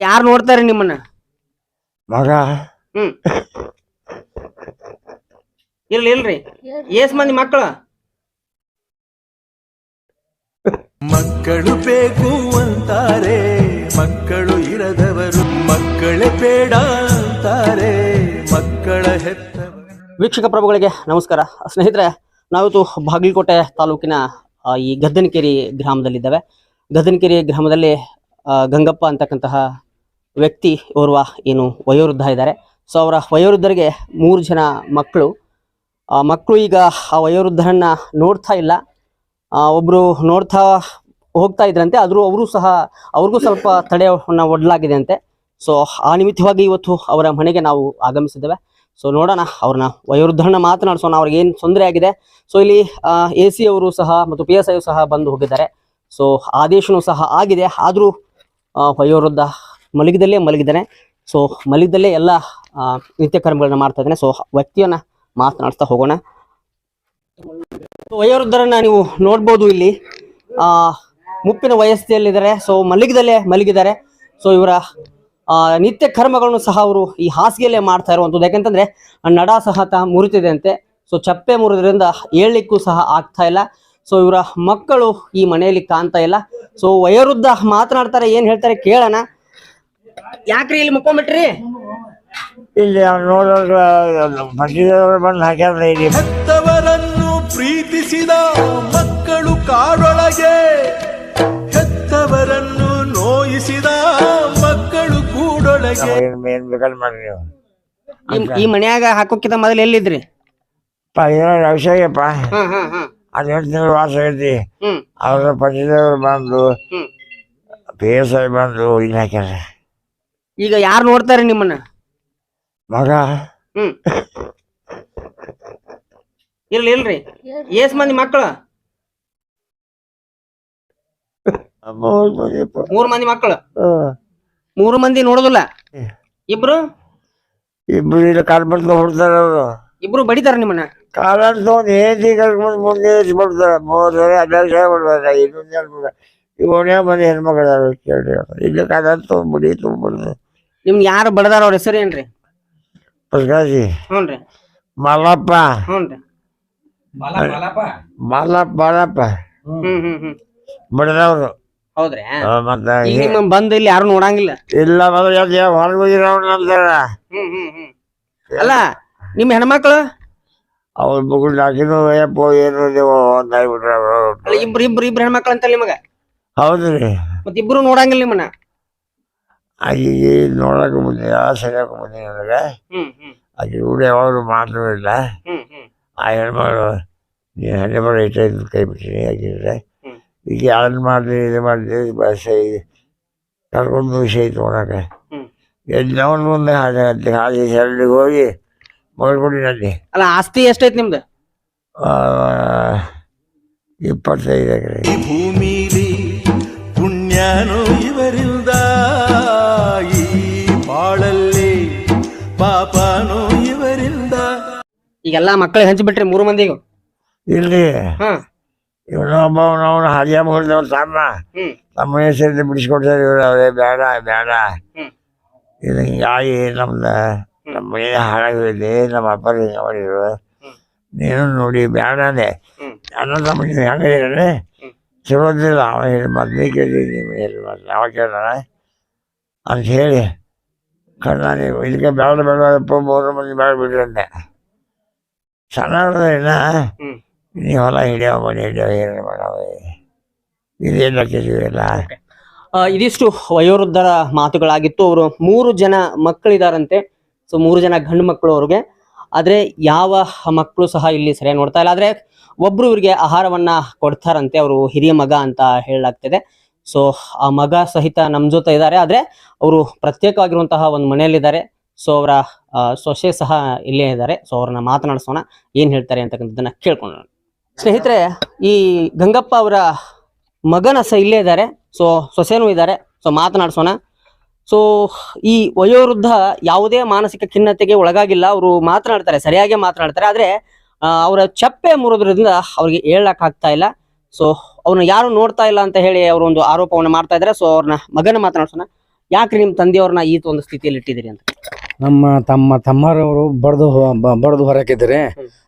ಯಾರು ನೋಡ್ತಾರೆ ನಿಮ್ಮನ್ನ? ಮಗ. ಹ್ಮ್. ಇಲ್ರಿ ಇಲ್ರಿ ಏಸ್ ಮಂದಿ ಮಕ್ಕಳ ಮಕ್ಕಳು ಬೇಕು ಅಂತಾರೆ ಮಕ್ಕಳು ಇರದವರು ಮಕ್ಕಳೇ ಬೇಡ ಅಂತಾರೆ ಮಕ್ಕಳ ಹೆತ್ತವರು. ವೀಕ್ಷಕ ಪ್ರಭುಗಳಿಗೆ ನಮಸ್ಕಾರ. ಸ್ನೇಹಿತರೆ ನಾವಿತ್ತು ಬಾಗಲಕೋಟೆ ತಾಲೂಕಿನ ಆ, ಈ ಗದ್ದನಕೆರೆ ಗ್ರಾಮದಲ್ಲಿದ್ದೇವೆ. ಗದ್ದನಕೆರೆ ಗ್ರಾಮದಲ್ಲಿ ಆ, ಗಂಗಪ್ಪ ಅಂತಕ್ಕಂತಹ ವ್ಯಕ್ತಿ ಓರ್ವ ಏನು ವಯೋವೃದ್ಧ ಇದ್ದಾರೆ. ಸೊ ಅವರ ವಯೋವೃದ್ಧರಿಗೆ ಮೂರು ಜನ ಮಕ್ಕಳು. ಆ ಮಕ್ಕಳು ಈಗ ಆ ವಯೋವೃದ್ಧರನ್ನ ನೋಡ್ತಾ ಇಲ್ಲ. ಒಬ್ಬರು ನೋಡ್ತಾ ಹೋಗ್ತಾ ಇದ್ರಂತೆ, ಆದರೂ ಅವರು ಸಹ, ಅವ್ರಿಗೂ ಸ್ವಲ್ಪ ತಡೆಯನ್ನ ಒಡಲಾಗಿದೆ ಅಂತೆ ಸೊ ಆ ನಿಮಿತ್ತವಾಗಿ ಇವತ್ತು ಅವರ ಮನೆಗೆ ನಾವು ಆಗಮಿಸಿದ್ದೇವೆ. ಸೊ ನೋಡೋಣ ಅವ್ರನ್ನ, ವಯೋವೃದ್ಧರನ್ನ ಮಾತನಾಡಿಸೋಣ ಅವ್ರಿಗೆ ಏನು ತೊಂದರೆ ಆಗಿದೆ. ಸೊ ಇಲ್ಲಿ ಎ ಸಿ ಅವರು ಸಹ ಮತ್ತು ಪಿ ಎಸ್ ಐ ಸಹ ಬಂದು ಹೋಗಿದ್ದಾರೆ. ಸೊ ಆದೇಶನೂ ಸಹ ಆಗಿದೆ. ಆದರೂ ವಯೋವೃದ್ಧ ಮಲಗಿದಲ್ಲೇ ಮಲಗಿದ್ದಾನೆ. ಸೊ ಮಲಗಿದಲ್ಲೇ ಎಲ್ಲ ನಿತ್ಯ ಕರ್ಮಗಳನ್ನ ಮಾಡ್ತಾ ಇದ್ದಾನೆ. ಸೊ ವ್ಯಕ್ತಿಯನ್ನ ಮಾತನಾಡ್ತಾ ಹೋಗೋಣ. ವಯೋವೃದ್ಧರನ್ನ ನೀವು ನೋಡ್ಬೋದು ಇಲ್ಲಿ. ಆ ಮುಪ್ಪಿನ ವಯಸ್ಸಿಯಲ್ಲಿದ್ದಾರೆ ಸೊ ಮಲಗಿದಲ್ಲೇ ಮಲಗಿದ್ದಾರೆ. ಸೊ ಇವರ ಆ, ನಿತ್ಯ ಕರ್ಮಗಳನ್ನು ಸಹ ಅವರು ಈ ಹಾಸಿಗೆಯಲ್ಲೇ ಮಾಡ್ತಾ ಇರುವಂಥದ್ದು. ಯಾಕಂತಂದ್ರೆ ನಡ ಸಹ ತ ಮುರಿತಿದೆ ಅಂತೆ ಸೊ ಚಪ್ಪೆ ಮುರಿದ್ರಿಂದ ಹೇಳಲಿಕ್ಕೂ ಸಹ ಆಗ್ತಾ ಇಲ್ಲ. ಸೊ ಇವರ ಮಕ್ಕಳು ಈ ಮನೆಯಲ್ಲಿ ಕಾಣ್ತಾ ಇಲ್ಲ. ಸೊ ವಯೋವೃದ್ಧ ಮಾತನಾಡ್ತಾರೆ ಏನ್ ಹೇಳ್ತಾರೆ ಕೇಳೋಣ. ಯಾಕ್ರಿ ಇಲ್ಲಿ ಮುಕ್ಕೊಂಬಿಟ್ರಿ? ಇಲ್ಲಿ ನೋಡೋರು ಮಧ್ಯದವ್ರು ಬಂದು ಹಾಕ್ಯಾರ ಇಲ್ಲಿ. ಹೆತ್ತವರನ್ನು ಪ್ರೀತಿಸಿದ ಮಕ್ಕಳು ಕಾಡೊಳಗೆ ಹೆತ್ತವರನ್ನು ನೋಯಿಸಿದ ಮಕ್ಕಳು ಕೂಡೊಳಗೆ. ಏನ್ ಏನ್ ಬೇಕಾದ್ರೆ ಮಾಡ್ರಿ ನೀವು. ಈ- ಈ ಮನ್ಯಾಗ ಹಾಕೋಕಿಂತ ಮೊದಲು ಎಲ್ಲಿದ್ರಿ? ಪ ಏನೋ ಔಷಧಿಯಪ್ಪ ಹಾ ಹಾ ಹಾ. ಅದು ಎಂಟು ತಿಂಗಳು ವಾಸ ಐತಿ ಹ್ಮ್. ಅವ್ರ ಪಂಚದವ್ರು ಬಂದು ಹ್ಮ್. ಪಿ ಎಸ್ ಐ ಬಂದು ಇಲ್ಲಿ ಹಾಕ್ಯಾರ. ಈಗ ಯಾರು ನೋಡ್ತಾರೆ ನಿಮ್ಮನ್ನ? ಮಗ. ಹ್ಮ್. ಇಲ್ರಿ ಇಲ್ರಿ ಏಸ್ ಮಂದಿ ಮಕ್ಕಳ ಮೂರ್ ಮಂದಿ ಮಕ್ಕಳು. ಮೂರು ಮಂದಿ ನೋಡುದಿಲ್ಲ? ಇಬ್ರು? ಇಬ್ರು ಇಲ್ಲಿ ಕಾಲ್ ಬಂದು ಹೊಡ್ತಾರ ಅವರು. ಇಬ್ರು ಬಡಿತಾರ ನಿಮ್ಮನ್ನ? ಕಾಲಂತ ಒಂದು ಏಜಿ ಕರ್ಕೊಂಡು ಮುಂದೆ ಬಿಡ್ತಾರೆ ಮೂರು ಹನ್ನೆರಡು ಬಿಡ್ತಾರೆ ಇನ್ನೊಂದು ಬಂದು ಕೇಳ್ರಿ ಅವ್ರು. ಇಲ್ಲಿ ಕಾಲ ತೊಗೊಂಬಿಡಿ ತೊಗೊಂಬಿಡ್ದು ನಿಮ್ಗೆ ಯಾರು ಬಡದಾರ ಅವ್ರ ಹೆಸರು ಏನ್ರಿ? ಪ್ರಕಾಶಿ ಹ್ಞೂನ್ರಿ. ಮಲ್ಲಪ್ಪ. ಹ್ಞೂನ್ರಿ. ಮಲ್ಲಪ್ಪ ಮಲ್ಲಪ್ಪ? ಹ್ಮ್ ಹ್ಮ್ ಹ್ಮ್. ಬಡದವ್ರು. ಹೌದ್ರಿ. ಆ, ಮತ್ತ ಈಗ ನಿಮ್ಮ ಬಂದು ಇಲ್ಲಿ ಯಾರು ನೋಡಂಗಿಲ್ಲ. ಇಲ್ಲ ಮೊದಲು ಯಾವ್ದು ಹೊರಗೆ ಹೋಗಿರೋರು ಅಂತಾರ? ಹ್ಮ್ ಹ್ಮ್ ಹ್ಮ್. ಅಲ್ಲ ನಿಮ್ಮ ಹೆಣ್ಮಕ್ಳು? ಅವ್ರ ಮಗಳು ನಾಕಿನೂ ಯಪ್ಪ ಏನು ನೀವು ಅಂತ ಅವರು ಅಲ್ಲ ಇಬ್ರು ಇಬ್ರು ಇಬ್ರು ಹೆಣ್ಮಕ್ಳು ಅಂತ ನಿಮಗ? ಹೌದ್ರಿ. ಮತ್ ಇಬ್ರು ನೋಡಂಗಿಲ್ಲ ನಿಮ್ಮನ್ನ? ಆಕಿ ನೋಡಕ್ಕೆ ಮುಂದೆ ಸರಿಯಾಕ ಮುಂದೆ ನನಗೆ. ಹ್ಮ್ ಹ್ಮ್. ಆಕಿ ಕೂಡ ಯಾವಾಗಲೂ ಮಾತಾಡಿಲ್ಲ ಹ್ಮ್ ಹ್ಮ್. ಆ ಹೆಣ್ಮಗಳು ನೀ ಹೆಣ್ಣು ಮಗಳು ಇಟ್ಟು ಕೈ ಬಿಟ್ಟಿನಿ ಆಗಿದ್ರೆ. ಈಗ ಅದನ್ನು ಮಾಡಿದೆ ಇದು ಮಾಡಿದೆ ಕರ್ಕೊಂಡು ವಿಷಯ ತೊಗೊಳಕ್ಕೆ. ನೋಡಕ್ಕೆ ಎಲ್ಲ ಮುಂದೆ ಹಾಗೆ ಹಾಗೆ ಶರಣಿಗೆ ಹೋಗಿ ಮಗಳ್ಕೊಂಡಿನಲ್ಲಿ ಅಲ್ಲ ಆಸ್ತಿ ಎಷ್ಟೈತೆ ನಿಮ್ದು? ಇಪ್ಪತ್ತೈದು ಎಕರೆ. ಭೂಮಿ ಭೂಮಿಲಿ ಪುಣ್ಯನೋ ಇವರಿಂದ ಈಗೆಲ್ಲಾ ಮಕ್ಕಳಿಗೆ ಹಂಚಿಬಿಟ್ರಿ ಮೂರು ಮಂದಿಗೂ ಇಲ್ಲಿ ಹಾ ಇವನ ಒಬ್ಬ ಅವನು ಹಾದಿಯ ಮುಗಿದವ್ ತಮ್ಮ ಹ್ಮ್ ತಮ್ಮ ಹೆಸರಿಂದ ಬಿಡಿಸ್ಕೊಡ್ತಾರೆ ಇವ್ರು ಅವರೇ ಬೇಡ ಬೇಡ ಇದು ಹಿಂಗಾಗಿ ನಮ್ದು ನಮ್ಮ ಮನೆ ಹಾಳಾಗಿದೆ ನಮ್ಮ ಅಪ್ಪ ಹಿಂಗೆ ಮಾಡಿದ್ರು ನೀನು ನೋಡಿ ಬೇಡ ಅಂದೆ ಅಣ್ಣ ತಮ್ಮ ಹೆಂಗಿದ್ರೆ ಚಲೋದಿಲ್ಲ ಅವ ಹೇಳಿ ಮೊದಲೇ ಕೇಳಿ ನೀವು ಹೇಳಿ ಮೊದ್ಲು ಅವ ಕೇಳೋಣ ಅಂತ ಹೇಳಿ ಕಣ್ಣ ನೀವು ಇದಕ್ಕೆ ಬೇಡ ಬೇಡಪ್ಪ ಮೂರು ಮಂದಿ ಬೇಡ ಬಿಡ್ರಿ ಅಂದೆ ಸಣ್ಣ ನೀವು ಹೊಲ ಹಿಡಿಯೋ ಮನೆ ಹಿಡಿಯೋ ಏನು ಮಾಡೋ ಇದೇನು ಆ, ಇದಿಷ್ಟು ವಯೋವೃದ್ಧರ ಮಾತುಗಳಾಗಿತ್ತು. ಅವರು ಮೂರು ಜನ ಮಕ್ಕಳಿದಾರಂತೆ. ಸೊ ಮೂರು ಜನ ಗಂಡು ಮಕ್ಕಳು ಅವ್ರಿಗೆ. ಆದ್ರೆ ಯಾವ ಮಕ್ಕಳು ಸಹ ಇಲ್ಲಿ ಸರಿಯಾಗಿ ನೋಡ್ತಾ ಇಲ್ಲ. ಆದ್ರೆ ಒಬ್ರು ಇವ್ರಿಗೆ ಆಹಾರವನ್ನ ಕೊಡ್ತಾರಂತೆ. ಅವರು ಹಿರಿಯ ಮಗ ಅಂತ ಹೇಳಲಾಗ್ತಿದೆ. ಸೊ ಆ ಮಗ ಸಹಿತ ನಮ್ ಜೊತೆ ಇದ್ದಾರೆ. ಆದ್ರೆ ಅವರು ಪ್ರತ್ಯೇಕವಾಗಿರುವಂತಹ ಒಂದು ಮನೆಯಲ್ಲಿದ್ದಾರೆ. ಸೊ ಅವರ ಸೊಸೆ ಸಹ ಇಲ್ಲೇ ಇದ್ದಾರೆ. ಸೊ ಅವ್ರನ್ನ ಮಾತನಾಡಿಸೋಣ. ಏನು ಹೇಳ್ತಾರೆ ಅಂತಕ್ಕಂಥದ್ದನ್ನ ಕೇಳ್ಕೊಳ್ಳೋಣ. ಸ್ನೇಹಿತರೆ, ಈ ಗಂಗಪ್ಪ ಅವರ ಮಗನ ಸಹ ಇಲ್ಲೇ ಇದ್ದಾರೆ. ಸೊ ಸೊಸೆನೂ ಇದ್ದಾರೆ. ಸೊ ಮಾತನಾಡಿಸೋಣ. ಸೊ, ಈ ವಯೋವೃದ್ಧ ಯಾವುದೇ ಮಾನಸಿಕ ಖಿನ್ನತೆಗೆ ಒಳಗಾಗಿಲ್ಲ. ಅವರು ಮಾತನಾಡ್ತಾರೆ, ಸರಿಯಾಗಿ ಮಾತನಾಡ್ತಾರೆ. ಆದ್ರೆ ಅವರ ಚಪ್ಪೆ ಮುರಿದ್ರಿಂದ ಅವ್ರಿಗೆ ಹೇಳಕ್ ಆಗ್ತಾ ಇಲ್ಲ. ಸೊ, ಅವ್ರನ್ನ ಯಾರು ನೋಡ್ತಾ ಇಲ್ಲ ಅಂತ ಹೇಳಿ ಅವರು ಒಂದು ಆರೋಪವನ್ನು ಮಾಡ್ತಾ ಇದ್ದಾರೆ. ಸೊ, ಅವ್ರನ್ನ ಮಗನ ಮಾತನಾಡ್ಸೋಣ. ಯಾಕ್ರಿ ನಿಮ್ಮ ತಂದೆಯವ್ರನ್ನ ಈ ಒಂದು ಸ್ಥಿತಿಯಲ್ಲಿ ಇಟ್ಟಿದ್ದೀರಿ ಅಂತ. ನಮ್ಮ ತಮ್ಮ ತಮ್ಮರವರು ಬಡ್ದು ಬಡದು ಹೊರಕಿದ್ರೆ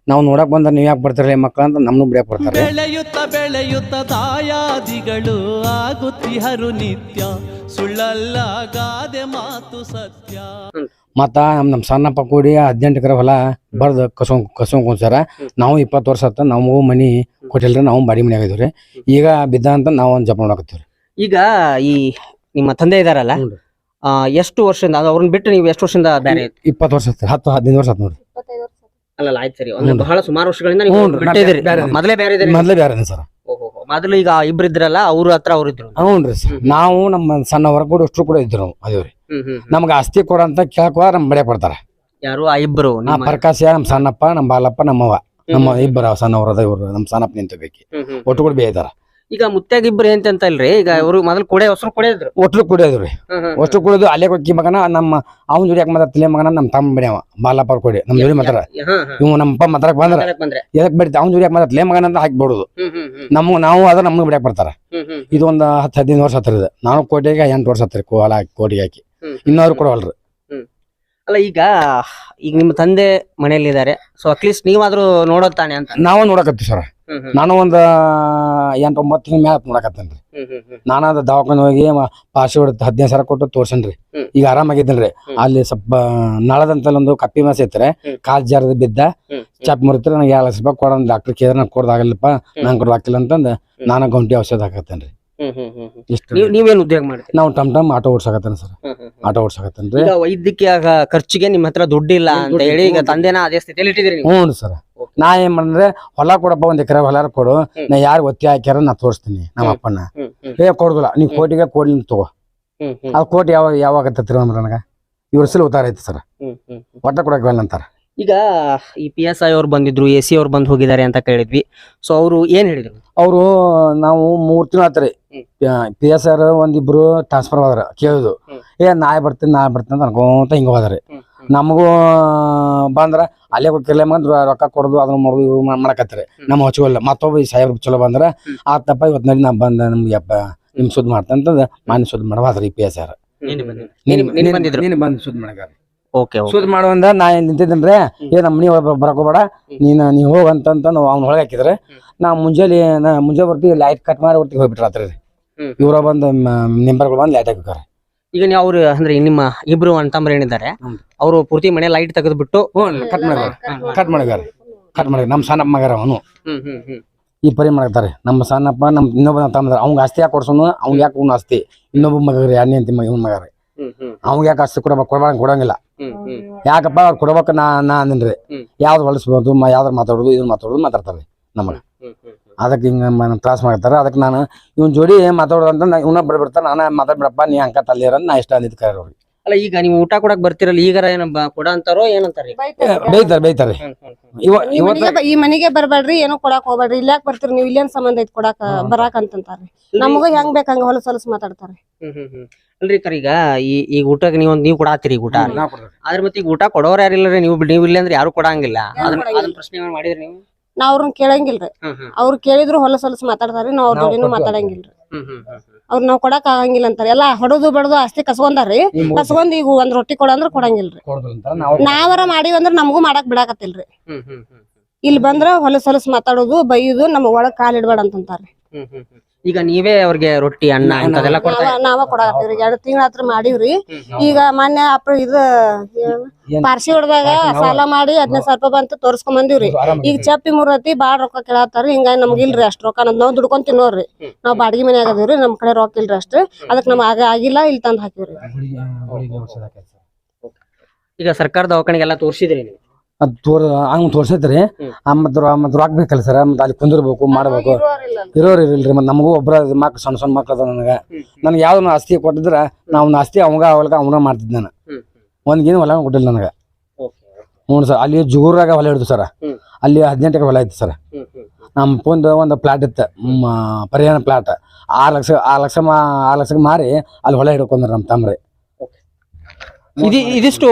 ನಾವು ನೋಡಕ್ ಬಂದ ನೀವ್ ಯಾಕೆ ಬರ್ತಾರೆ ಮಕ್ಕಳು ಅಂತ ನಮ್ನು ಬಿಡಕ್ ಬರ್ತಾರೆ. ಬೆಳೆಯುತ್ತ ಬೆಳೆಯುತ್ತ ದಾಯಾದಿಗಳು ಆಗುತ್ತಿಹರು ನಿತ್ಯ ಸುಳ್ಳಲ್ಲ ಗಾದೆ ಮಾತು ಸತ್ಯ. ಮತ್ತ ನಮ್ ನಮ್ ಸಣ್ಣಪ್ಪ ಕೂಡಿ ಹದಿನೆಂಟು ಎಕರೆ ಹೊಲ ಬರ್ದು ಕಸೋ ಕಸೋ ಕುಂತಾರ ನಾವು ಇಪ್ಪತ್ತು ವರ್ಷ ಆತ ನಮಗೂ ಮನಿ ಕೊಟ್ಟಿಲ್ರಿ ನಾವು ಬಾಡಿ ಮನೆ ಆಗಿದ್ವಿ ಈಗ ಬಿದ್ದ ಅಂತ ನಾವು ಒಂದು ಜಪ ನೋಡಕತ್ತೀವ್ರಿ ಈಗ ಈ ನಿಮ್ಮ ತಂದೆ ಇದಾರಲ್ಲ ಎಷ್ಟು ವರ್ಷದಿಂದ ಅದು ಅವ್ರನ್ನ ಬಿಟ್ಟು ನೀವು ಎಷ್ಟು ವರ್ಷದಿಂದ ಬೇರೆ ಇಪ್ಪತ್ತು ವರ್ಷ ಹತ್ತು ಹದಿನೈದು ವರ್ಷ ಆತ್ ನೋಡ್ರಿ ಅಲ್ಲ ಆಯ್ತು. ಸರಿ. ಒಂದು ಬಹಳ ಸುಮಾರು ವರ್ಷಗಳಿಂದ ನೀವು. ಬಿಟ್ಟೇ ಇದ್ದೀರಿ. ಇದ್ದೀರಿ. ಮೊದಲೇ ಬೇರೆ ಇದ್ದೀರಿ? ಮೊದ್ಲೇ ಬೇರೆ ಸರ್. ಓಹೋ, ಮೊದಲು ಈಗ ಇಬ್ರು ಇದ್ರಲ್ಲ ಅವ್ರ ಹತ್ರ ಅವ್ರು ಇದ್ರು. ಹ್ಞೂನ್ರಿ ಸರ್. ನಾವು ನಮ್ಮ ಸಣ್ಣ ಹೊರ ಕೂಡ ಅಷ್ಟು ಕೂಡ ಇದ್ರು ನಾವು ಅದೇವ್ರಿ. ಹ್ಮ್ ಹ್ಮ್ ಹ್ಮ್. ನಮ್ಗೆ ಆಸ್ತಿ ಕೊಡ ಅಂತ ಕೇಳಕ್ ನಮ್ಮ ಬೆಳೆ ಕೊಡ್ತಾರೆ. ಯಾರು? ಆ ಇಬ್ರು ಆ ನಿಮ್ಮ- ಪ್ರಕಾಶ ನಮ್ಮ ಸಣ್ಣಪ್ಪ ನಮ್ಮ ಬಾಲಪ್ಪ ನಮ್ಮವ್ವ. ನಮ್ಮ ಇಬ್ಬರ ಸಣ್ಣವ್ರದ ಇವರು ಇವ್ರು ನಮ್ ಸಣ್ಣಪ್ಪ ನಿಂತಬೇಕು ಹ್ಮ್ ಹ್ಮ್. ಒಟ್ಟು ಕೂಡ ಬೇಯ್ತಾರ ಈಗ ಮುತ್ಯಾಗ ಇಬ್ರು ಏನ್ ಅಂತ ಇಲ್ರಿ? ಈಗ ಇವರು ಮೊದಲು ಕುಡೆ ಹೊಸರು ಕೊಡೆ ಒಟ್ರು ಕುಡಿಯೋದು ರೀ. ಒಟ್ರು ಕುಡಿದು ಅಲ್ಲೇ ಕೊಕ್ಕಿ ಮಗನ ನಮ್ಮ ಅವ್ನ ಜೋಡಿ ಯಾಕೆ ಮಾತಾಡ್ತಿಲ್ಲ? ಮಗನ ನಮ್ಮ ತಮ್ಮ ಬಿಡ್ಯಾವ ಬಾಲಪ್ಪ ಕೊಡಿ ನಮ್ಮ ಜೋಡಿ ಮಾತಾಡ. ಇವ್ ನಮ್ಮಪ್ಪ ಮಾತಾಡಕ್ ಬಂದ್ರ. ಎದಕ್ ಬಿಡ್ತಿ? ಅವ್ನ ಜೋಡಿ ಯಾಕೆ ಮಾತಾಡ್ತಿಲ್ಲ? ಮಗನ ಅಂತ ಹಾಕಿ ಬಿಡುದು. ಹ್ಮ್ ಹ್ಮ್ ಹ್ಮ್. ನಾವು ಅದ ನಮ್ಗೆ ಬಿಡಕ್ ಬರ್ತಾರ. ಇದು ಒಂದ್ ಹತ್ತು ಹದಿನೈದು ವರ್ಷ ಹತ್ತಿರ ಇದೆ. ನಾನು ಕೋಟಿಗೆ ಎಂಟು ವರ್ಷ ಹತ್ತಿರ ಕೋಲ ಹಾಕಿ ಕೋಟಿಗೆ ಹಾಕಿ. ಹ್ಮ್. ಇನ್ನೋರು ಕೊಡವಲ್ರಿ ಅಲ್ಲ ಈಗ ಈಗ ನಿಮ್ಮ ತಂದೆ ಮನೆಯಲ್ಲಿ ಇದಾರೆ ಸೊ ಅಟ್ಲೀಸ್ಟ್ ನೀವಾದ್ರೂ ನೋಡೋದ್ ತಾನೆ ಅಂತ. ನಾವು ನೋಡಕತ್ತೀವಿ ಸರ್. ಹ್ಮ್ ಹ್ಮ್. ನಾನು ಒಂದ್ ಎಂಟು ಒಂಬತ್ತು ತಿಂಗಳ ಮ್ಯಾಲ ನೋಡಕತ್ತೇನ್ರಿ ಹ್ಮ್ ಹ್ಮ್ ಹ್ಮ್. ನಾನು ಅದ ದವಾಖಾನೆ ಹೋಗಿ ಪಾಸ್ವರ್ಡ್ ಹದಿನೈದು ಸಾವಿರ ಕೊಟ್ಟು ತೋರ್ಸನ್ರಿ ಹ್ಮ್. ಈಗ ಆರಾಮಾಗಿದ್ದೇನ್ರಿ ಹ್ಮ್. ಅಲ್ಲಿ ಸ್ವಲ್ಪ ನಳದಂತಲ್ಲಿ ಒಂದು ಕಪ್ಪಿ ಮಾಸ ಐತ್ರಿ ಹ್ಮ್. ಕಾಲ್ ಜಾರದ ಬಿದ್ದ. ಚಪ್ ಚಾಪ್ ಮುರಿತ್ರಿ ನನಗೆ ಎರಡು ಲಕ್ಷ ರೂಪಾಯಿ ಕೊಡೋಣ ಡಾಕ್ಟರ್ ಕೇಳಿದ್ರೆ ನಂಗೆ ಕೊಡೋದಾಗಲ್ಲಪ್ಪ ನಂಗೆ ಕೊಡೋದಾಗಿಲ್ಲ ಅಂತಂದು ನಾನು ಗೌಂಟಿ ಔಷಧ ಹಾಕತ್ತೇನ್ರಿ. ನೀವ್ ನೀವೇನ್ ಉದ್ಯೋಗ ಮಾಡ್ತೀರಿ ನಾವು ಟಮ್ ಟಮ್ ಆಟೋ ಓಡ್ಸಕತ್ತೇನೆ ಸರ್. ಆಟೋ ಓಡ್ಸಕತ್ತೇನ್ರಿ? ಈಗ ವೈದ್ಯಕೀಯ ಖರ್ಚಿಗೆ ನಿಮ್ ಹತ್ರ ದುಡ್ಡಿಲ್ಲ ಅಂತ ಹೇಳಿ ಈಗ. ತಂದೆನ ಅದೇ ಸ್ಥಿತಿಯಲ್ಲಿ ಇಟ್ಟಿದ್ದೀರಿ ನೀವು. ಹ್ಞೂ ಸರ್. ನಾ ಏನ್ ಮಾಡಿದ್ರೆ ಹೊಲ ಕೊಡಪ್ಪ ಒಂದ್ ಎಕರೆ ಹೊಲ ಕೊಡು. ನಾ ಯಾರು ಒತ್ತಿ ಹಾಕ್ಯಾರ ನಾ ತೋರಿಸ್ತೀನಿ ನಮ್ಮ. ಅಪ್ಪನ ಏ ಕೊಡುದಿಲ್ಲ. ನೀವ್ ಕೋಟಿಗೆ ಕೋಟಿ ತಗೋ. ಅದು ಕೋಟಿ ಯಾವಾಗ ಯಾವಾಗ ತಿರ್ಗ ನನಗ? ಇವ್ರ ಸಲ ಉತ್ತಾರ ಐತಿ ಸರ್. ಒಟ್ಟ ಕೊಡಕ್ ಬೇಡ ಅಂತಾರ. ಈಗ ಈ ಪಿ ಎಸ್ ಐ ಅವ್ರು ಬಂದಿದ್ರು ಎ ಸಿ ಅವ್ರು ಬಂದು ಹೋಗಿದ್ದಾರೆ ಅಂತ ಕೇಳಿದ್ವಿ. ಸೊ ಅವರು ಏನ್ ಹೇಳಿದ್ರು? ಅವರು ನಾವು ಮೂರ್ ತಿಂಗಳ ಆತ್ರಿ. ಪಿ ಎಸ್ ಆರ್ ಒಂದಿಬ್ರು ಟ್ರಾನ್ಸ್ಫರ್ ಹೋದ್ರ ಕೇಳುದು. ಏ ನಾಳೆ ಬರ್ತೀನಿ ನಾಳೆ ಬರ್ತೀನಿ ಅಂತ ಅನ್ಕೊಂತ ಹಿಂಗ ಹೋದ್ರಿ. ನಮಗೂ ಬಂದ್ರ ಅಲ್ಲೇ ಹೋಗಿರ್ಲ ಮಂದ್ರ ರೊಕ್ಕ ಕೊಡುದು ಅದನ್ನ ಮಾಡೋದು ಇವ್ರು ಮಾಡಕತ್ತಾರೆ. ನಮ್ಮ ಹಚ್ಕೊಲ್ಲ ಮತ್ತೊಬ್ಬ ಈ ಸಾಹೇಬ್ರು ಚಲೋ ಬಂದ್ರ ಆ ಆತಪ್ಪ ಇವತ್ತಿನಲ್ಲಿ ನಡಿ ನಾ ಬಂದ ನಮ್ಗೆ ಅಪ್ಪ ನಿಮ್ ಸುದ್ದಿ ಮಾಡ್ತಂತಂದ ಮಾನ್ಯ ಸುದ್ದಿ ಮಾಡವಾದ್ರಿ ಪಿ ಎಸ್ ಆರ್ ನೀನು ಬಂದಿದ್ರು. ನೀನು ಬಂದು ಸುದ್ದಿ ಓಕೆ ಓಕೆ. ಮಾಡುವಂದ ನಾ ನಿಂತಿದ್ದೇನ್ರಿ? ಏ ನಮ್ಮ ಮನೆ ಒಳಗೆ ಬರಕ್ ಹೋಗ್ಬೇಡ. ನೀನ್ ನೀ ಹೋಗ ಅಂತಂತಂದು ಅವ್ನ ಒಳಗೆ ಹಾಕಿದ್ರೆ. ನಾ ಮುಂಜಾನೆ ನಾ ಮುಂಜಾನೆ ಬರ್ತೀವಿ ಲೈಟ್ ಕಟ್ ಮಾಡಿ ಬರ್ತೀವಿ ಹೋಗ್ಬಿಟ್ರ ರಾತ್ರಿ. ಹ್ಮ್. ಇವ್ರ ಬಂದು ನಿಂಬರ್ಗಳು ಬಂದು ಲೈಟ್ ಹಾಕಿದ್ದಾರೆ ಈಗ ನೀವು ಅವ್ರು ಅಂದ್ರೆ ನಿಮ್ಮ ಇಬ್ರು ಅಂತಂಬ್ರ ಏನಿದ್ದಾರೆ ಹ್ಮ್. ಅವರು ಪೂರ್ತಿ ಮನೆ ಲೈಟ್ ತೆಗೆದ್ಬಿಟ್ಟು ಬಿಟ್ಟು ಕಟ್ ಮಾಡಿದಾರೆ ಕಟ್ ಮಾಡಿದಾರೆ ಕಟ್ ಮಾಡಿ ನಮ್ಮ ಸಣ್ಣಪ್ಪ ಮಗರ ಅವನು. ಹ್ಮ್ ಹ್ಮ್ ಹ್ಮ್. ಈ ಪರಿ ಮಾಡ್ತಾರೆ. ನಮ್ಮ ಸಣ್ಣಪ್ಪ ನಮ್ಮ ಇನ್ನೊಬ್ಬ ತಮ್ಮ ಅವ್ಗೆ ಆಸ್ತಿ ಯಾಕೆ ಕೊಡ್ಸೋನು? ಅವ್ನ್ ಯಾಕೆ ಅವ್ನು ಆಸ್ತಿ? ಇನ್ನೊಬ್ಬ ಮಗರಿ ಎರಡನೇ ಅಂತ ಮಗ ಇವ್ನ ಮಗರಿ ಅವ್ಗೆ ಯಾಕೆ ಅಷ್ಟು ಕೊಡ್ಬೇಕು ಕೊಡ್ಬೇಡ ಕೊಡಂಗಿಲ್ಲ. ಯಾಕಪ್ಪ ಅವ್ರು ಕೊಡ್ಬೇಕು ನಾ ನಾ ರೀ ಹ್ಮ್. ಯಾವ್ದು ಹೊಲಿಸ್ಬೋದು ಯಾವ್ದಾರು ಮಾತಾಡೋದು ಇದನ್ನ ಮಾತಾಡೋದು ಮಾತಾಡ್ತಾರೆ ನಮಗೆ. ಅದಕ್ಕೆ ಹಿಂಗೆ ತ್ರಾಸ ಮಾಡ್ತಾರೆ. ಅದಕ್ಕೆ ನಾನು ಇವ್ನ ಜೋಡಿ ಮಾತಾಡೋದು ಅಂತ ಇವನ ಬಿಡ್ಬಿಡ್ತಾನೆ ನಾನು ಮಾತಾಡ್ಬಿಡಪ್ಪ ನೀ ಅಂಕ ತಲ್ಲಿರ ನಾ ಇಷ್ಟ ಅಂದಿದ್ದು ಕರೆ ಅವ್ರಿಗೆ. ಅಲ್ಲ ಈಗ ನೀವು ಊಟ ಕೊಡಕ್ ಬರ್ತಿರಲ್ಲ ಈಗ ಏನ ಕೊಡ ಅಂತಾರೋ ಏನಂತಾರ ಬೈತಾರೆ. ಬೈತಾರೆ ಇವ ಈ ಮನೆಗೆ ಈ ಮನೆಗೆ ಬರ್ಬೇಡ್ರಿ ಏನೋ ಕೊಡಾಕ್ ಹೋಗ್ಬೇಡ್ರಿ. ಇಲ್ಲಾಕ್ ಬರ್ತೀರಿ ನೀವು? ಇಲ್ಲೇನ್ ಸಂಬಂಧ ಐತಿ ಕೊಡಾಕ ಬರಾಕ್ ಅಂತಂತಾರ್ರಿ. ನಮಗೂ ಹೆಂಗ್ ಬೇಕಂಗ ಹಂಗ ಹೊಲಸ್ ಹೊಲಸ್ ಮಾತಾಡ್ತಾರ. ಅಲ್ರಿ ಕರ್ ಈಗ ಈ ಈಗ ಊಟಕ್ಕೆ ನೀವು ನೀವು ಕೊಡಾತೀರಿ ಈಗ ಊಟ. ಆದ್ರೆ ಮತ್ತೆ ಈಗ ಊಟ ಕೊಡೋರ್ ಯಾರಿಲ್ಲ ನೀವು ನೀವು ಇಲ್ಲ ಅಂದ್ರೆ ಯಾರು ಕೊಡಂಗಿಲ್ಲ. ಅದನ್ನ ಅದನ್ನ ಪ್ರಶ್ನೆ ಮಾಡಿದ್ರಿ ನೀವು? ನಾವ್ ಅವ್ರನ್ನ ಕೇಳಂಗಿಲ್ರಿ. ಹ್ಮ್ ಹ್ಮ್. ಅವ್ರು ಕೇಳಿದ್ರು ಹೊಲಸ್ ಹೊಲಸ್ ಮಾತಾಡ್ತಾರ್ರಿ ನಾವ್ ಅವ್ರ ನಾವ್ ಜೋಡಿನೂ ಕೊಡ್ತೀವಿ. ಮಾತಾಡಂಗಿಲ್ರಿ. ಹ್ಮ್ ಹ್ಮ್ ಹ್ಮ್ ಹ್ಮ್. ಅವ್ರ ನಾವ್ ಕೊಡಕ್ ಆಗಂಗಿಲ್ಲ ಅಂತಾರ. ಎಲ್ಲಾ ಹೊಡದು ಬಡದು ಆಸ್ತಿ ಕಸ್ಕೊಂಡಾರ್ರಿ. ಕಸ್ಕೊಂಡ್ ಈಗ ಒಂದ್ ರೊಟ್ಟಿ ಕೊಡಂದ್ರ ಕೊಡಂಗಿಲ್ರಿ. ನಾವರ ಮಾಡಿವಂದ್ರ ನಮಗೂ ಮಾಡಕ್ ಬಿಡಾಕತ್ತಿಲ್ರಿ. ಇಲ್ಲಿ ಬಂದ್ರ ಹೊಲಸ್ ಹೊಲಸ್ ಮಾತಾಡೋದು ಬೈಯುದು ನಮ್ಗ್ ಒಳಗ್ ಕಾಲ್ ಇಡ್ಬೇಡ ಅಂತಂತಾರ್ರಿ. ಈಗ ನೀವೇ ಅವ್ರಿಗೆ ರೊಟ್ಟಿ ಅನ್ನ ಇಂಥದೆಲ್ಲ ಕೊಡ್ತಾ ನಾವ ನಾವ ಕೊಡಾಕತ್ತೀವ್ರಿ. ಎರಡ್ ತಿಂಗಳ ಹತ್ರ ಮಾಡೀವ್ರಿ. ಈಗ ಮೊನ್ನೆ ಅಪ್ಪ ಇದು? ಪಾರ್ಸಿ ಹೊಡೆದಾಗ ಸಾಲ ಮಾಡಿ ಹದಿನೈದು ಸಾವಿರ ರೂಪಾಯಿ ಬಂತು ತೋರ್ಸ್ಕೊಂಡ್ ಬಂದಿವ್ರಿ. ಈಗ ಚಪ್ಪಿ ಮೂರತಿ ಬಾಳ್ ರೊಕ್ಕ ಕೇಳತ್ತಾರ ಹಿಂಗಾಗಿ ನಮ್ಗೆ ಇಲ್ರಿ ಅಷ್ಟ್ ರೊಕ್ಕ. ನಮ್ ನಾವ್ ದುಡ್ಕೊಂಡ್ ತಿನ್ನೋರ್ರಿ. ನಾವ್ ಬಾಡಿಗೆ ಮನೆ ಆಗದ್ರಿ ನಮ್ ಕಡೆ ರೊಕ್ಕ ಇಲ್ರಿ ಅಷ್ಟ್. ಅದಕ್ ನಮ್ ಆಗ ಆಗಿಲ್ಲ ಇಲ್ಲಿ ತಂದ್ ಹಾಕಿವ್ರಿ. ಈಗ ಸರ್ಕಾರ ದವಾಖಾನೆಗೆಲ್ಲ ತೋರ್ಸಿದ್ರಿ ನೀವು? ಅದ್ ತೋರ್ ಹಂಗ್ ತೋರ್ಸೈತ್ರಿ. ಮತ್ ಮತ್ ರೊಕ್ಕ ಬೇಕಲ್ಲ ಸರ್ ಮತ್ ಅಲ್ಲಿ ಕುಂದಿರ್ಬೇಕು ಮಾಡ್ಬೇಕು. ಇರೋರು ಇರಲ್ರಿ ಮತ್ ನಮಗೂ ಒಬ್ರ ಮಕ್ಳು ಸಣ್ಣ ಸಣ್ಣ ಮಕ್ಳು ಅದ ನನಗೆ. ನನಗೆ ಯಾವ್ದು ಆಸ್ತಿ ಕೊಟ್ಟಿದ್ರೆ ನಾವು ಅವ್ನ ಆಸ್ತಿ ಅವಂಗ ಅವಲ್ಗ ಅವನ ಮಾಡ್ತಿದ್ದೆ ನಾನು. ಒಂದ್ಗೇನು ಹೊಲ ಕೊಟ್ಟಿಲ್ಲ ನನಗೆ. ಓಕೆ. ಹ್ಞೂ ಸರ್ ಅಲ್ಲಿ ಜುಗೂರಾಗ ಹೊಲ ಹಿಡಿದು ಸರ್. ಅಲ್ಲಿ ಹದಿನೆಂಟಕ್ಕೆ ಎಕರೆ ಹೊಲ ಇತ್ತು ಸರ್. ನಮ್ಮ ಪೊಂದು ಒಂದು ಪ್ಲಾಟ್ ಇತ್ತು ಪರಿಹಾರ ಪ್ಲಾಟ್. ಆರು ಲಕ್ಷ ಆರು ಲಕ್ಷ ಮಾ ಆರು ಲಕ್ಷಕ್ಕೆ ಮಾರಿ ಅಲ್ಲಿ ಹೊಲ ಹಿಡ್ಕೊಂಡ್ರಿ ನಮ್ಮ ತಮ್ರಿ ಇದಿ ಇದಿಷ್ಟು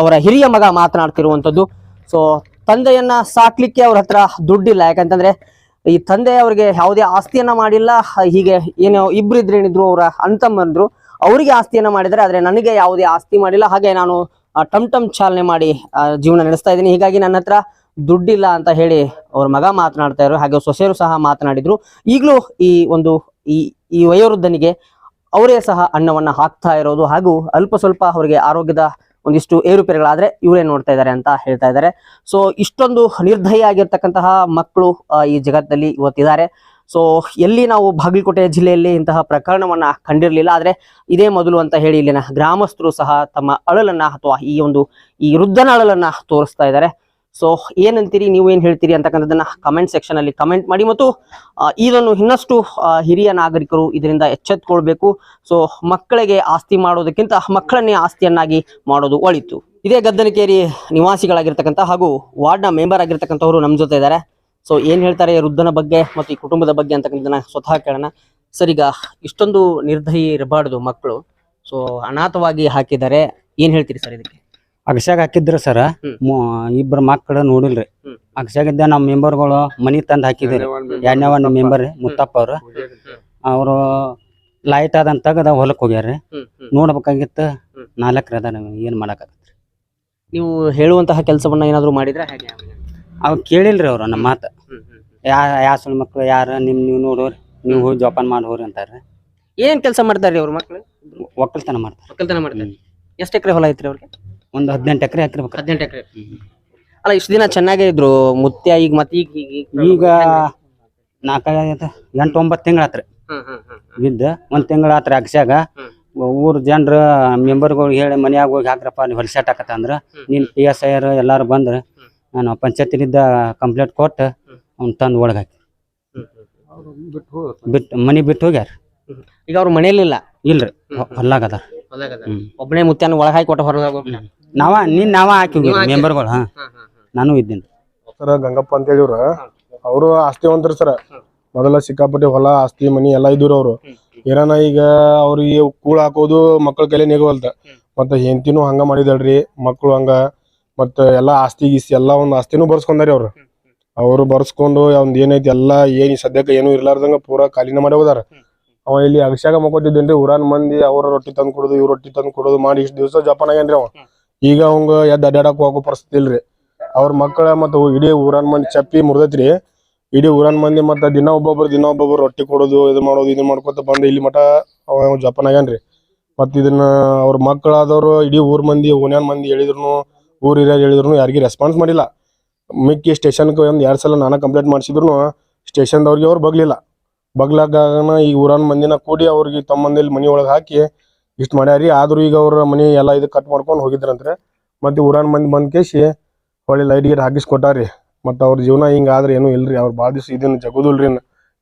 ಅವರ ಹಿರಿಯ ಮಗ ಮಾತನಾಡ್ತಿರುವಂಥದ್ದು. ಸೊ ತಂದೆಯನ್ನ ಸಾಕ್ಲಿಕ್ಕೆ ಅವ್ರ ಹತ್ರ ದುಡ್ಡಿಲ್ಲ. ಯಾಕಂತಂದ್ರೆ ಈ ತಂದೆ ಅವ್ರಿಗೆ ಯಾವುದೇ ಆಸ್ತಿಯನ್ನ ಮಾಡಿಲ್ಲ. ಹೀಗೆ ಏನೋ ಇಬ್ರು ಇದ್ರೆ ಏನಿದ್ರು ಅವರ ಅಣ್ತಮ್ಮಂದ್ರು ಅವರಿಗೆ ಆಸ್ತಿಯನ್ನ ಮಾಡಿದರೆ ಆದ್ರೆ ನನಗೆ ಯಾವುದೇ ಆಸ್ತಿ ಮಾಡಿಲ್ಲ. ಹಾಗೆ ನಾನು ಟಮ್ ಟಮ್ ಚಾಲನೆ ಮಾಡಿ ಜೀವನ ನಡೆಸ್ತಾ ಇದ್ದೀನಿ. ಹೀಗಾಗಿ ನನ್ನ ಹತ್ರ ದುಡ್ಡಿಲ್ಲ ಅಂತ ಹೇಳಿ ಅವ್ರ ಮಗ ಮಾತನಾಡ್ತಾ ಇದ್ರು. ಹಾಗೆ ಸೊಸೆಯರು ಸಹ ಮಾತನಾಡಿದ್ರು. ಈಗಲೂ ಈ ಒಂದು ಈ ಈ ವಯೋವೃದ್ಧನಿಗೆ ಅವರೇ ಸಹ ಅನ್ನವನ್ನ ಹಾಕ್ತಾ ಇರೋದು ಹಾಗೂ ಅಲ್ಪ ಸ್ವಲ್ಪ ಅವರಿಗೆ ಆರೋಗ್ಯದ ಒಂದಿಷ್ಟು ಏರುಪೇರುಗಳಾದ್ರೆ ಇವರೇ ನೋಡ್ತಾ ಇದ್ದಾರೆ ಅಂತ ಹೇಳ್ತಾ ಇದ್ದಾರೆ. ಸೊ ಇಷ್ಟೊಂದು ನಿರ್ಧಯ ಆಗಿರ್ತಕ್ಕಂತಹ ಮಕ್ಕಳು ಈ ಜಗತ್ತಲ್ಲಿ ಇವತ್ತಿದ್ದಾರೆ. ಸೊ ಎಲ್ಲಿ ನಾವು ಬಾಗಲಕೋಟೆ ಜಿಲ್ಲೆಯಲ್ಲಿ ಇಂತಹ ಪ್ರಕರಣವನ್ನ ಕಂಡಿರಲಿಲ್ಲ, ಆದ್ರೆ ಇದೇ ಮೊದಲು ಅಂತ ಹೇಳಿ ಇಲ್ಲಿನ ಗ್ರಾಮಸ್ಥರು ಸಹ ತಮ್ಮ ಅಳಲನ್ನ ಅಥವಾ ಈ ಒಂದು ಈ ವೃದ್ಧನ ಅಳಲನ್ನ ತೋರಿಸ್ತಾ ಇದ್ದಾರೆ. ಸೊ ಏನಂತೀರಿ ನೀವು ಏನ್ ಹೇಳ್ತೀರಿ ಅಂತಕ್ಕಂಥದ್ದನ್ನ ಕಮೆಂಟ್ ಸೆಕ್ಷನ್ ಅಲ್ಲಿ ಕಮೆಂಟ್ ಮಾಡಿ ಮತ್ತು ಇದನ್ನು ಇನ್ನಷ್ಟು ಹಿರಿಯ ನಾಗರಿಕರು ಇದರಿಂದ ಎಚ್ಚೆತ್ಕೊಳ್ಬೇಕು. ಸೊ ಮಕ್ಕಳಿಗೆ ಆಸ್ತಿ ಮಾಡೋದಕ್ಕಿಂತ ಮಕ್ಕಳನ್ನೇ ಆಸ್ತಿಯನ್ನಾಗಿ ಮಾಡೋದು ಒಳಿತು. ಇದೇ ಗದ್ದನಕೇರಿ ನಿವಾಸಿಗಳಾಗಿರ್ತಕ್ಕಂಥ ಹಾಗೂ ವಾರ್ಡ್ನ ಮೆಂಬರ್ ಆಗಿರ್ತಕ್ಕಂಥವ್ರು ನಮ್ಮ ಜೊತೆ ಇದ್ದಾರೆ. ಸೊ ಏನ್ ಹೇಳ್ತಾರೆ ವೃದ್ಧನ ಬಗ್ಗೆ ಮತ್ತು ಈ ಕುಟುಂಬದ ಬಗ್ಗೆ ಅಂತಕ್ಕಂಥದ್ದನ್ನ ಸ್ವತಃ ಕೇಳೋಣ. ಸರಿಗ, ಇಷ್ಟೊಂದು ನಿರ್ದಯಿ ಇರಬಾರ್ದು ಮಕ್ಕಳು. ಸೊ ಅನಾಥವಾಗಿ ಹಾಕಿದ್ದಾರೆ. ಏನ್ ಹೇಳ್ತೀರಿ ಸರ್ ಇದಕ್ಕೆ? ಅಗಸ್ಯಾಗ ಹಾಕಿದ್ರ ಸರ್ ಇಬ್ರ ಮಕ್ಕಳ ನೋಡಿಲ್ರಿ. ಅಗಸ್ಯಾಗಿದ್ದ ನಮ್ಮ ಮೆಂಬರ್ಗಳು ಮನಿ ತಂದ್ ಹಾಕಿದ್ರಿ. ಎರಡನೇ ಒಂದು ಮೆಂಬರ್ ಮುತ್ತಪ್ಪ ಅವ್ರು. ಅವರು ಲೈಟ್ ಆದಂತ ತಗದ ಹೊಲಕ್ ಹೋಗ್ಯಾರ್ರಿ. ನೋಡ್ಬೇಕಾಗಿತ್ತು. ನಾಲ್ಕರ ಅದ ಏನ್ ಮಾಡಕತ್ರಿ ನೀವು ಹೇಳುವಂತಹ ಕೆಲಸವನ್ನ ಏನಾದ್ರು ಮಾಡಿದ್ರೆ? ಹಾಗೆ? ಅವ್ ಕೇಳಿಲ್ರಿ ಅವ್ರ ನಮ್ಮ ಮಾತ. ಯಾ ಯಾ ಸುಳ್ಳು ಮಕ್ಳು ಯಾರ ನಿಮ್ ನೀವು ನೋಡೋರಿ ನೀವು ಹೋಗಿ ಜೋಪಾನ್ ಮಾಡಿ ಅಂತಾರ ಅಂತಾರ್ರಿ. ಏನ್ ಕೆಲಸ ಮಾಡ್ತಾರ್ರಿ ಅವ್ರ ಮಕ್ಳು? ಒಕ್ಕಲ್ತನ ಮಾಡ್ತಾರ ಒಕ್ಕಲ್ತನ ಮಾಡ್ತಾರೆ ಎಷ್ಟು ಎಕರೆ ಹೊಲ ಐತ್ರಿ ಅವ್ರಿಗೆ? ಒಂದ್ ಹದಿನೆಂಟು ಎಕರೆ ಹಾಕಿರ್ಬೇಕು. ಹದಿನೆಂಟು ಎಕರೆ. ಅಲ್ಲ ಇಷ್ಟು ದಿನ ಚೆನ್ನಾಗೇ ಇದ್ರು ಮುತ್ಯ ಈಗ ಮತ್ತೆ ಈಗ ಈಗ ಈಗ ನಾಲ್ಕೈದು ಎಂಟು ಒಂಬತ್ತು ತಿಂಗಳ ಆತ್ರಿ ಹ್ಮ್, ಹ್ಮ್, ಹ್ಮ್, ಹ್ಮ್. ಬಿದ್ದ ಒಂದ್ ತಿಂಗಳ ಆತ್ರಿ ಅಗಸ್ಯಾಗ. ಹ್ಮ್. ಊರ್ ಜನರ ಮೆಂಬರ್ಗಳು ಹೇಳಿ ಮನ್ಯಾಗ ಹೋಗಿ ಹಾಕ್ರಪ್ಪ ನೀವು ಹೊಲ್ಸೆಟ್ ಹಾಕತ್ತ ಅಂದ್ರ. ನೀನ್ ಪಿ ಎಸ್ ಐ ಎಲ್ಲಾರು ಬಂದ್ರ ನಾನು ಪಂಚಾಯತಿಲಿದ್ದ ಕಂಪ್ಲೇಂಟ್ ಕೊಟ್ಟು ಅವ್ನು ತಂದು ಒಳಗೆ ಹಾಕಿ. ಬಿಟ್ಟು ಮನೆ ಬಿಟ್ಟು ಹೋಗ್ಯಾರ. ಈಗ ಅವ್ರ ಮನೇಲಿಲ್ಲ? ಇಲ್ರಿ ಹೊಲ್ಲಾಗದ. ಒಬ್ಬನೇ ಮುತ್ಯಾನ ಒಳಗೆ ಹಾಕಿ ಕೊಟ್ಟ ಹೊರಗೆ. ನಾವ ನೀನ್ ನಾವ ಹಾಕಿದ್ವಿ ಮೆಂಬರ್ಗಳು ಹಾ. ನಾನು ಇದ್ದೀನಿ. ಸರ ಗಂಗಪ್ಪ ಅಂತ ಹೇಳಿವ್ರ ಅವರು ಆಸ್ತಿವಂತರು ಸರ. ಮೊದಲ ಸಿಕ್ಕಾಪಟ್ಟೆ ಹೊಲ ಆಸ್ತಿ ಮನಿ ಎಲ್ಲಾ ಇದ್ರು ಅವ್ರು. ಏನಾನ ಈಗ ಅವ್ರಿಗೆ ಕೂಳ ಹಾಕೋದು ಮಕ್ಕಳ ಕೈಲಿ ನಿಗವಲ್ತ. ಮತ್ತ ಹೆಂಡತಿನೂ ಹಂಗ ಮಾಡಿದಳ್ರಿ ಮಕ್ಕಳು ಹಂಗ. ಮತ್ತ ಎಲ್ಲಾ ಆಸ್ತಿ ಗೀಸ್ತಿ ಎಲ್ಲಾ ಒಂದ್ ಆಸ್ತಿನೂ ಬರ್ಸ್ಕೊಂಡಾರಿ ಅವ್ರು. ಅವ್ರು ಬರ್ಸ್ಕೊಂಡು ಅವ್ನ್ ಏನೈತಿ ಎಲ್ಲಾ ಏನ್ ಸದ್ಯಕ್ಕೆ ಏನು ಇರ್ಲಾರ್ದಂಗ ಪೂರಾ ಖಾಲಿನ ಮಾಡಿ ಹೋದಾರ. ಅವ ಇಲ್ಲಿ ಅಗಶ್ಯಾಗ ಮಕ್ಕೋತಿದ್ದೇನ್ರಿ ಊರಾನ್ ಮಂದಿ ಅವ್ರ ರೊಟ್ಟಿ ತಂದ್ ಕೊಡೋದು ಇವ್ರ ರೊಟ್ಟಿ ತಂದ್ ಕೊಡೋದು ಮಾಡಿ ಇಷ್ಟ ದಿವಸ ಜಪಾನ್ ಆಗ್ಯಾನ್ರಿ ಅವ. ಈಗ ಅವಂಗ ಎದ್ದ ಅಡ್ಡಾಡಕ್ ಹೋಗೋ ಪರಿಸ್ಥಿತಿ ಇಲ್ರಿ. ಅವ್ರ ಮಕ್ಕಳ ಮತ್ತ ಇಡೀ ಊರನ್ ಮಂದಿ ಚಪ್ಪಿ ಮುರ್ದೈತ್ರಿ. ಇಡೀ ಊರನ್ ಮಂದಿ ಮತ್ತ ದಿನ ಒಬ್ಬೊಬ್ರು ದಿನ ಒಬ್ಬೊಬ್ರು ರೊಟ್ಟಿ ಕೊಡೋದು, ಇದು ಮಾಡೋದು, ಇದು ಮಾಡ್ಕೊತ ಬಂದು ಇಲ್ಲಿ ಮಠ ಅವ ಜಪಾನ್ ಆಗ್ಯಾನ್ರಿ. ಮತ್ತೆ ಇದನ್ನ ಅವ್ರ ಮಕ್ಕಳಾದವ್ರು ಇಡೀ ಊರ್ ಮಂದಿ ಓನ್ಯಾನ್ ಮಂದಿ ಹೇಳಿದ್ರು ಊರ್ ಹಿರಿಯರ್ ಹೇಳಿದ್ರು ಯಾರಿಗೂ ರೆಸ್ಪಾನ್ಸ್ ಮಾಡಿಲ್ಲ. ಮಿಕ್ಕಿ ಸ್ಟೇಷನ್ಗೆ ಒಂದು ಎರಡು ಸಲ ನಾನು ಕಂಪ್ಲೇಂಟ್ ಮಾಡಿಸಿದ್ರು ಸ್ಟೇಷನ್ದವ್ರಿಗೆ ಅವ್ರು ಬಗ್ಲಿಲ್ಲ. ಬಗ್ಲಾಗ ಈ ಊರನ್ ಮಂದಿನ ಕೂಡಿ ಅವ್ರಿಗೆ ತಮ್ಮಂದಿಲ್ಲಿ ಮಂದಿಲಿ ಮನಿ ಒಳಗ್ ಹಾಕಿ ಇಷ್ಟ್ ಮಾಡ್ಯಾರಿ. ಆದ್ರೂ ಈಗ ಅವ್ರ ಮನಿ ಎಲ್ಲ ಇದು ಕಟ್ ಮಾಡ್ಕೊಂಡು ಹೋಗಿದ್ರಂತ್ರ. ಮತ್ತೆ ಊರಾನ್ ಮಂದಿ ಬಂದ್ ಕೇಸಿ ಹೊಳ್ಳಿ ಲೈಟ್ ಗೀಟ್ ಹಾಕಿಸ್ಕೊಟ್ಟಾರಿ. ಕೊಟ್ಟಾರಿ ಮತ್ತ ಅವ್ರ ಜೀವನ ಹಿಂಗ ಆದ್ರೆ ಏನು ಇಲ್ರಿ. ಅವ್ರು ಭಾಳ ದಿವಸ ಇದನ್ನ ಜಗದಲ್ರಿ.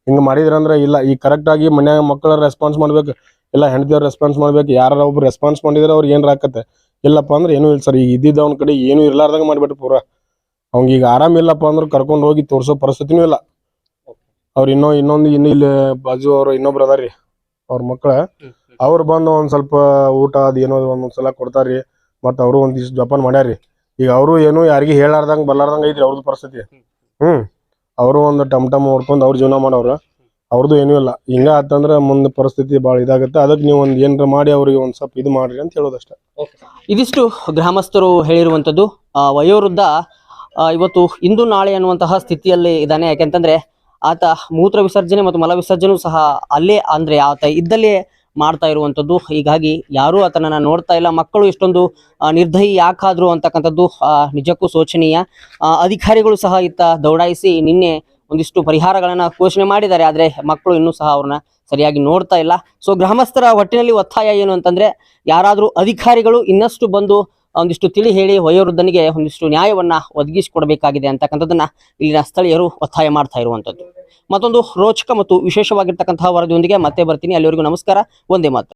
ಹಿಂಗ ಮಾಡಿದ್ರಂದ್ರ ಇಲ್ಲ. ಈಗ ಕರೆಕ್ಟ್ ಆಗಿ ಮನ್ಯಾಗ ಮಕ್ಕಳ ರೆಸ್ಪಾನ್ಸ್ ಮಾಡ್ಬೇಕು. ಇಲ್ಲ ಹೆಂಡತಿಯವ್ರ ರೆಸ್ಪಾನ್ಸ್ ಮಾಡ್ಬೇಕು. ಯಾರ ಒಬ್ರು ರೆಸ್ಪಾನ್ಸ್ ಮಾಡಿದ್ರೆ ಅವ್ರಿಗೆ ಏನ್ ಆಕತ್ತೆ. ಇಲ್ಲಪ್ಪ ಅಂದ್ರೆ ಏನೂ ಇಲ್ಲ ಸರ್. ಈಗ ಇದ್ದಿದ್ದ ಅವ್ನ ಕಡೆ ಏನು ಇರ್ಲಾರ್ದಂಗ ಮಾಡ್ಬಿಟ್ಟು ಪೂರ. ಅವ್ನಿಗೆ ಈಗ ಆರಾಮ ಇಲ್ಲಪ್ಪ ಅಂದ್ರೆ ಕರ್ಕೊಂಡು ಹೋಗಿ ತೋರ್ಸೋ ಪರಿಸ್ಥಿತಿನೂ ಇಲ್ಲ. ಅವ್ರು ಇನ್ನೂ ಇನ್ನೊಂದು ಇನ್ನು ಇಲ್ಲಿ ಬಾಜು ಅವ್ರ ಇನ್ನೊಬ್ರು ಅದಾರಿ. ಅವ್ರ ಮಕ್ಳ ಅವ್ರು ಬಂದು ಒಂದು ಸ್ವಲ್ಪ ಊಟ ಅದು ಏನೋ ಒಂದೊಂದ್ ಸಲ ಕೊಡ್ತಾರ್ರಿ. ಮತ್ತು ಅವರು ಒಂದಿಷ್ಟು ಜಪಾನ್ ಮಾಡ್ಯಾರಿ ಈಗ ಅವರು ಏನು ಯಾರಿಗೂ ಹೇಳಾರ್ದಂಗೆ ಬರ್ಲಾರ್ದಂಗೆ ಐತ್ರಿ ಅವ್ರದ್ದು ಪರಿಸ್ಥಿತಿ. ಹ್ಞೂ ಅವರು ಒಂದು ಟಮ್ ಟಮ್ ಹೊಡ್ಕೊಂಡು ಅವ್ರ ಜೀವನ ಮಾಡೋರು ಅವ್ರದ್ದು ಏನೂ ಇಲ್ಲ. ಹಿಂಗ ಆತಂದ್ರೆ ಮುಂದೆ ಪರಿಸ್ಥಿತಿ ಭಾಳ ಇದಾಗುತ್ತೆ. ಅದಕ್ಕೆ ನೀವು ಒಂದು ಏನಾರ ಮಾಡಿ ಅವ್ರಿಗೆ ಒಂದು ಸ್ವಲ್ಪ ಇದು ಮಾಡ್ರಿ ಅಂತ ಹೇಳೋದಷ್ಟೇ. ಇದಿಷ್ಟು ಗ್ರಾಮಸ್ಥರು ಹೇಳಿರುವಂಥದ್ದು. ಆ, ವಯೋವೃದ್ಧ ಇವತ್ತು ಇಂದು ನಾಳೆ ಅನ್ನುವಂತಹ ಸ್ಥಿತಿಯಲ್ಲಿ ಇದ್ದಾನೆ. ಯಾಕೆಂತಂದ್ರೆ ಆತ ಮೂತ್ರ ವಿಸರ್ಜನೆ ಮತ್ತು ಮಲ ವಿಸರ್ಜನೆ ಸಹ ಅಲ್ಲೇ ಅಂದ್ರೆ ಆತ ಇದ್ದಲ್ಲೇ ಮಾಡ್ತಾ ಇರುವಂತದ್ದು ಹೀಗಾಗಿ ಯಾರೂ ಆತನನ್ನು ನೋಡ್ತಾ ಇಲ್ಲ. ಮಕ್ಕಳು ಇಷ್ಟೊಂದು ನಿರ್ದಯಿ ಯಾಕಾದ್ರು ಅಂತಕ್ಕಂಥದ್ದು ನಿಜಕ್ಕೂ ಶೋಚನೀಯ. ಅಧಿಕಾರಿಗಳು ಸಹ ಇತ್ತ ದೌಡಾಯಿಸಿ ನಿನ್ನೆ ಒಂದಿಷ್ಟು ಪರಿಹಾರಗಳನ್ನು ಘೋಷಣೆ ಮಾಡಿದ್ದಾರೆ. ಆದ್ರೆ ಮಕ್ಕಳು ಇನ್ನೂ ಸಹ ಅವ್ರನ್ನ ಸರಿಯಾಗಿ ನೋಡ್ತಾ ಇಲ್ಲ. ಸೊ, ಗ್ರಾಮಸ್ಥರ ಒಟ್ಟಿನಲ್ಲಿ ಒತ್ತಾಯ ಏನು ಅಂತಂದ್ರೆ, ಯಾರಾದರೂ ಅಧಿಕಾರಿಗಳು ಇನ್ನಷ್ಟು ಬಂದು ಒಂದಿಷ್ಟು ತಿಳಿ ಹೇಳಿ ವಯೋವೃದ್ಧನಿಗೆ ಒಂದಿಷ್ಟು ನ್ಯಾಯವನ್ನ ಒದಗಿಸಿಕೊಡಬೇಕಾಗಿದೆ ಅಂತಕ್ಕಂಥದ್ದನ್ನ ಇಲ್ಲಿನ ಸ್ಥಳೀಯರು ಒತ್ತಾಯ ಮಾಡ್ತಾ ಇರುವಂತದ್ದು ಮತ್ತೊಂದು ರೋಚಕ ಮತ್ತು ವಿಶೇಷವಾಗಿರ್ತಕ್ಕಂತಹ ವರದಿಯೊಂದಿಗೆ ಮತ್ತೆ ಬರ್ತೀನಿ. ಅಲ್ಲಿವರೆಗೂ ನಮಸ್ಕಾರ. ಒಂದೇ ಮಾತು.